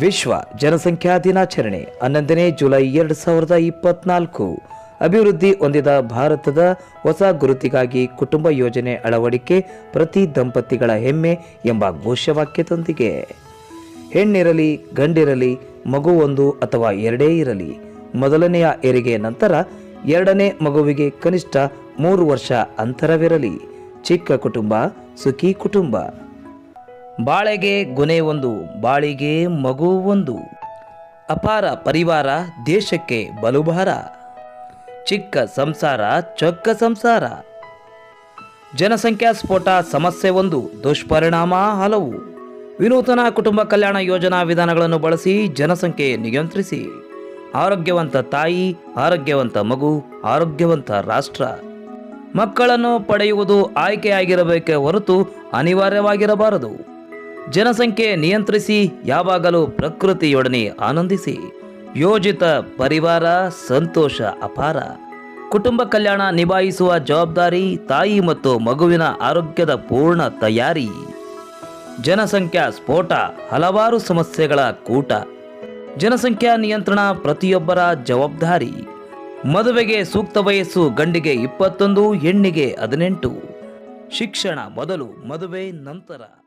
ವಿಶ್ವ ಜನಸಂಖ್ಯಾ ದಿನಾಚರಣೆ ಹನ್ನೊಂದನೇ ಜುಲೈ ಎರಡು ಸಾವಿರದ ಇಪ್ಪತ್ನಾಲ್ಕು. ಅಭಿವೃದ್ಧಿ ಹೊಂದಿದ ಭಾರತದ ಹೊಸ ಗುರುತಿಗಾಗಿ ಕುಟುಂಬ ಯೋಜನೆ ಅಳವಡಿಕೆ ಪ್ರತಿ ದಂಪತಿಗಳ ಹೆಮ್ಮೆ ಎಂಬ ಘೋಷವಾಕ್ಯದೊಂದಿಗೆ. ಹೆಣ್ಣಿರಲಿ, ಗಂಡಿರಲಿ, ಮಗು ಒಂದು ಅಥವಾ ಎರಡೇ ಇರಲಿ. ಮೊದಲನೆಯ ಹೆರಿಗೆ ನಂತರ ಎರಡನೇ ಮಗುವಿಗೆ ಕನಿಷ್ಠ ಮೂರು ವರ್ಷ ಅಂತರವಿರಲಿ. ಚಿಕ್ಕ ಕುಟುಂಬ, ಸುಖಿ ಕುಟುಂಬ. ಬಾಳೆಗೆ ಗೊನೆ ಒಂದು, ಬಾಳಿಗೆ ಮಗು ಒಂದು. ಅಪಾರ ಪರಿವಾರ, ದೇಶಕ್ಕೆ ಬಲುಭಾರ. ಚಿಕ್ಕ ಸಂಸಾರ, ಚೊಕ್ಕ ಸಂಸಾರ. ಜನಸಂಖ್ಯಾ ಸ್ಫೋಟ, ಸಮಸ್ಯೆ ಒಂದು, ದುಷ್ಪರಿಣಾಮ ಹಲವು. ವಿನೂತನ ಕುಟುಂಬ ಕಲ್ಯಾಣ ಯೋಜನಾ ವಿಧಾನಗಳನ್ನು ಬಳಸಿ ಜನಸಂಖ್ಯೆ ನಿಯಂತ್ರಿಸಿ. ಆರೋಗ್ಯವಂತ ತಾಯಿ, ಆರೋಗ್ಯವಂತ ಮಗು, ಆರೋಗ್ಯವಂತ ರಾಷ್ಟ್ರ. ಮಕ್ಕಳನ್ನು ಪಡೆಯುವುದು ಆಯ್ಕೆಯಾಗಿರಬೇಕೇ ಹೊರತು ಅನಿವಾರ್ಯವಾಗಿರಬಾರದು. ಜನಸಂಖ್ಯೆ ನಿಯಂತ್ರಿಸಿ, ಯಾವಾಗಲೂ ಪ್ರಕೃತಿಯೊಡನೆ ಆನಂದಿಸಿ. ಯೋಜಿತ ಪರಿವಾರ, ಸಂತೋಷ ಅಪಾರ. ಕುಟುಂಬ ಕಲ್ಯಾಣ ನಿಭಾಯಿಸುವ ಜವಾಬ್ದಾರಿ, ತಾಯಿ ಮತ್ತು ಮಗುವಿನ ಆರೋಗ್ಯದ ಪೂರ್ಣ ತಯಾರಿ. ಜನಸಂಖ್ಯಾ ಸ್ಫೋಟ, ಹಲವಾರು ಸಮಸ್ಯೆಗಳ ಕೂಟ. ಜನಸಂಖ್ಯಾ ನಿಯಂತ್ರಣ ಪ್ರತಿಯೊಬ್ಬರ ಜವಾಬ್ದಾರಿ. ಮದುವೆಗೆ ಸೂಕ್ತ ವಯಸ್ಸು ಗಂಡಿಗೆ ಇಪ್ಪತ್ತೊಂದು, ಹೆಣ್ಣಿಗೆ ಹದಿನೆಂಟು. ಶಿಕ್ಷಣ ಮೊದಲು, ಮದುವೆ ನಂತರ.